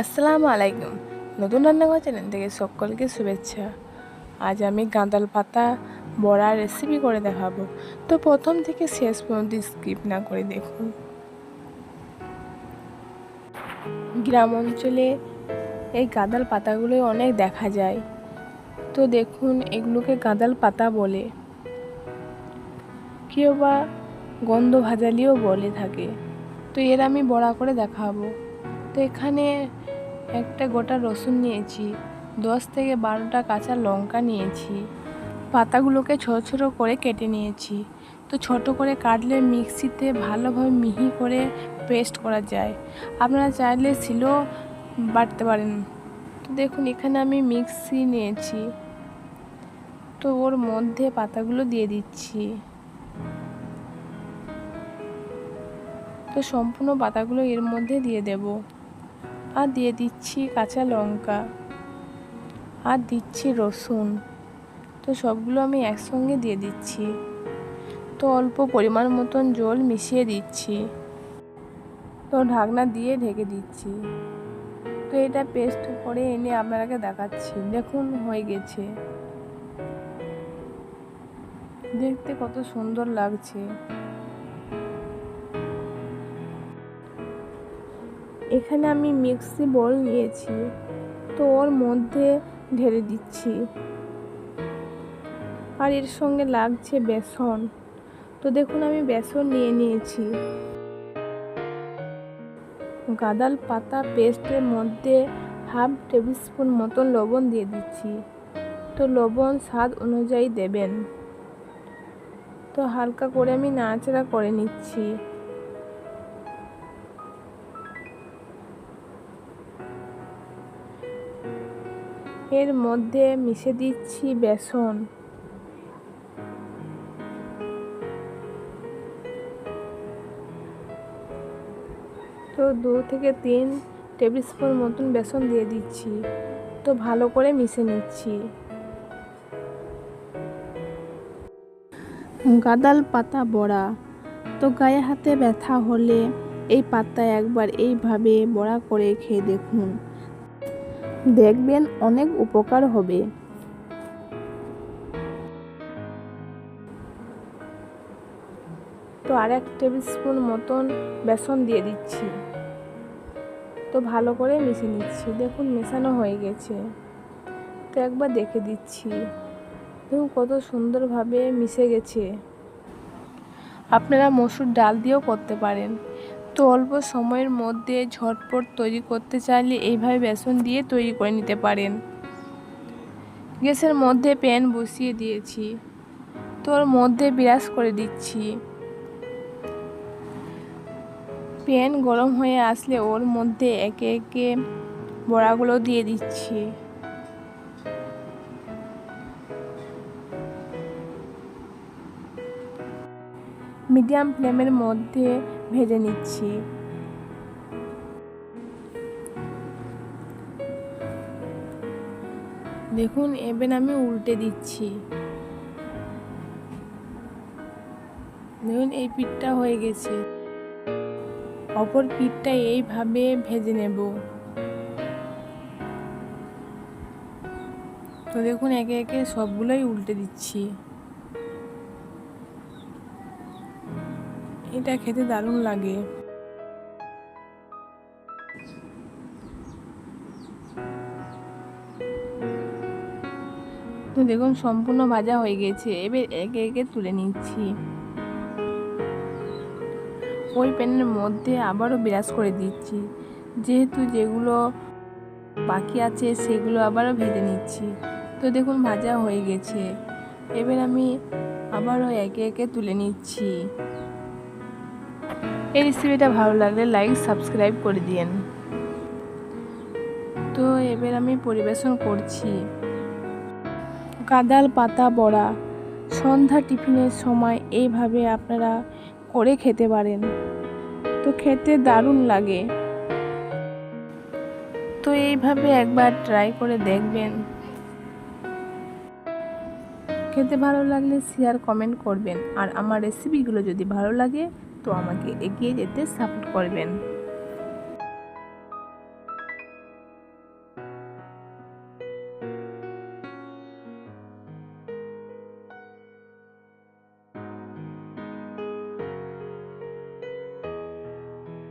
আসসালামু আলাইকুম। নতুন রান্নাঘর চ্যানেল থেকে সকলকে শুভেচ্ছা। আজ আমি গাঁদাল পাতা বড়া রেসিপি করে দেখাবো। তো প্রথম থেকে শেষ পর্যন্ত স্কিপ না করে দেখুন। গ্রাম অঞ্চলে এই গাঁদাল পাতাগুলো অনেক দেখা যায়। তো দেখুন, এগুলোকে গাঁদাল পাতা বলে। কেউ বা গন্ধ ভাজালিও বলে থাকে। তো এর আমি বড়া করে দেখাবো। তো এখানে একটা গোটা রসুন নিয়েছি, দশ থেকে বারোটা কাঁচা লঙ্কা নিয়েছি, পাতাগুলোকে ছোটো ছোটো করে কেটে নিয়েছি। তো ছোট করে কাটলে মিক্সিতে ভালোভাবে মিহি করে পেস্ট করা যায়। আপনারা চাইলে শিলও বাটতে পারেন। তো দেখুন, এখানে আমি মিক্সি নিয়েছি। তো ওর মধ্যে পাতাগুলো দিয়ে দিচ্ছি। তো সম্পূর্ণ পাতাগুলো এর মধ্যে দিয়ে দেব। আর দিয়ে দিচ্ছি কাঁচা লঙ্কা আর দিচ্ছি রসুন। তো সবগুলো আমি একসঙ্গে দিয়ে দিচ্ছি। তো অল্প পরিমাণ মতন জল মিশিয়ে দিচ্ছি। তো ঢাকনা দিয়ে ঢেকে দিচ্ছি। তো এটা পেস্ট করে এনে আপনারাকে দেখাচ্ছি। দেখুন, হয়ে গেছে। দেখতে কত সুন্দর লাগছে। এখানে আমি মিক্সি বল নিয়েছি, তো ওর মধ্যে ঢেলে দিচ্ছি। আর এর সঙ্গে লাগছে বেসন। তো দেখুন, আমি বেসন নিয়ে নিয়েছি। গাদাল পাতা পেস্টের মধ্যে হাফ টেবিল স্পুন মতন লবণ দিয়ে দিচ্ছি। তো লবণ স্বাদ অনুযায়ী দেবেন। তো হালকা করে আমি নাড়াচাড়া করে নিচ্ছি। এর মধ্যে মিশে দিচ্ছি বেসন। তো দু থেকে তিন টেবিল স্পুন মতন বেসন দিয়ে দিচ্ছি। তো ভালো করে মিশে নিচ্ছি। গাদাল পাতা বড়া। তো গায়ে হাতে ব্যথা হলে এই পাতা একবার এইভাবে বড়া করে খেয়ে দেখুন। দেখবেন অনেক উপকার হবে। তো আর এক টেবিল স্পুন মতন বেসন দিয়ে দিচ্ছি। তো ভালো করে মিশিয়ে নিচ্ছি। দেখুন মেশানো হয়ে গেছে। তো একবার দেখে দিচ্ছি। দেখুন কত সুন্দরভাবে মিশে গেছে। আপনারা মসুর ডাল দিয়েও করতে পারেন। তো অল্প সময়ের মধ্যে ঝটপট তৈরি করতে চাইলে এইভাবে বেসন দিয়ে তৈরি করে নিতে পারেন। গ্যাসের মধ্যে প্যান বসিয়ে দিয়েছি। তো ওর মধ্যে বিরাজ করে দিচ্ছি। প্যান গরম হয়ে আসলে ওর মধ্যে একে একে বড়াগুলো দিয়ে দিচ্ছি। মিডিয়াম ফ্লেমের মধ্যে ভেজে নিচ্ছি। দেখুন এবেন আমি উল্টে দিচ্ছি। দেখুন, এই পিঠটা হয়ে গেছে। অপর পিঠটা এইভাবে ভেজে নেব। তো দেখুন, একে একে সবগুলোই উল্টে দিচ্ছি। এটা খেতে দারুণ লাগে। তো দেখুন, সম্পূর্ণ ভাজা হয়ে গেছে। এবার একে একে তুলে নিচ্ছি। ওই প্যানের মধ্যে আবারও বিরাজ করে দিচ্ছি। যেহেতু যেগুলো বাকি আছে, সেগুলো আবারও ভেজে নিচ্ছি। তো দেখুন, ভাজা হয়ে গেছে। এবার আমি আবারও একে একে তুলে নিচ্ছি। এই রেসিপিটা ভালো লাগলে লাইক সাবস্ক্রাইব করে দিন তো এবার আমি পরিবেশন করছি। কাদাল পাতা বড়া সন্ধ্যা টিফিনের সময় এইভাবে আপনারা করে খেতে পারেন। তো খেতে দারুণ লাগে। তো এইভাবে একবার ট্রাই করে দেখবেন। খেতে ভালো লাগলে শেয়ার কমেন্ট করবেন। আর আমার রেসিপিগুলো যদি ভালো লাগে তো আমাকে এগিয়ে যেতে সাপোর্ট করবেন।